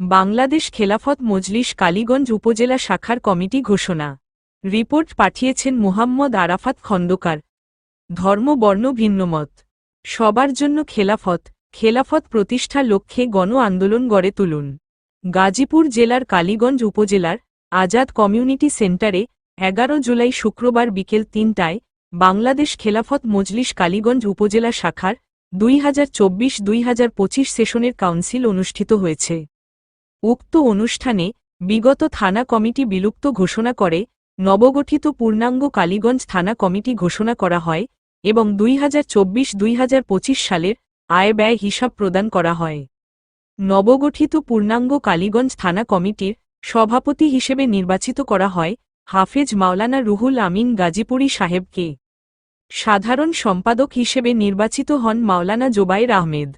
বাংলাদেশ খেলাফত মজলিস কালীগঞ্জ উপজেলা শাখার কমিটি ঘোষণা। রিপোর্ট পাঠিয়েছেন মুহাম্মদ আরাফাত খন্দকার। ধর্ম, বর্ণ ভিন্নমত সবার জন্য খেলাফত খেলাফত প্রতিষ্ঠার লক্ষ্যে গণ আন্দোলন গড়ে তুলুন। গাজীপুর জেলার কালীগঞ্জ উপজেলার আজাদ কমিউনিটি সেন্টারে এগারো জুলাই শুক্রবার বিকেল তিনটায় বাংলাদেশ খেলাফত মজলিস কালীগঞ্জ উপজেলা শাখার দুই হাজার চব্বিশ দুই হাজার পঁচিশ সেশনের কাউন্সিল অনুষ্ঠিত হয়েছে। উক্ত অনুষ্ঠানে বিগত থানা কমিটি বিলুপ্ত ঘোষণা করে, নবগঠিত পূর্ণাঙ্গ কালীগঞ্জ থানা কমিটি ঘোষণা করা হয় এবং দুই হাজার চব্বিশ দুই হাজার পঁচিশ সালের আয় ব্যয় হিসাব প্রদান করা হয়। নবগঠিত পূর্ণাঙ্গ কালীগঞ্জ থানা কমিটির সভাপতি হিসেবে নির্বাচিত করা হয় হাফেজ মাওলানা রুহুল আমিন গাজীপুরী সাহেবকে। সাধারণ সম্পাদক হিসেবে নির্বাচিত হন মাওলানা জোবাইর আহমেদ।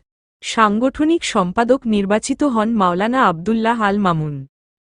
সাংগঠনিক সম্পাদক নির্বাচিত হন মাওলানা আবদুল্লাহ আল মামুন।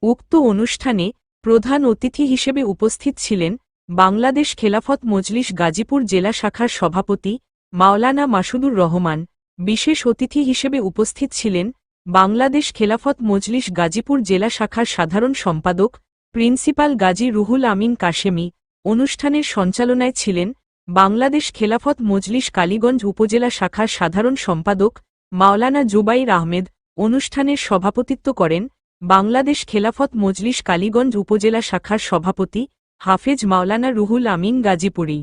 উক্ত অনুষ্ঠানে প্রধান অতিথি হিসেবে উপস্থিত ছিলেন বাংলাদেশ খেলাফত মজলিস গাজীপুর জেলা শাখার সভাপতি মাওলানা মাসুদুর রহমান। বিশেষ অতিথি হিসেবে উপস্থিত ছিলেন বাংলাদেশ খেলাফত মজলিস গাজীপুর জেলা শাখার সাধারণ সম্পাদক প্রিন্সিপাল গাজী রুহুল আমিন কাশেমি। অনুষ্ঠানের সঞ্চালনায় ছিলেন বাংলাদেশ খেলাফত মজলিস কালীগঞ্জ উপজেলা শাখার সাধারণ সম্পাদক মাওলানা জুবাইর আহমেদ অনুষ্ঠানের সভাপতিত্ব করেন বাংলাদেশ খেলাফত মজলিস কালীগঞ্জ উপজেলা শাখার সভাপতি হাফেজ মাওলানা রুহুল আমিন গাজীপুরী।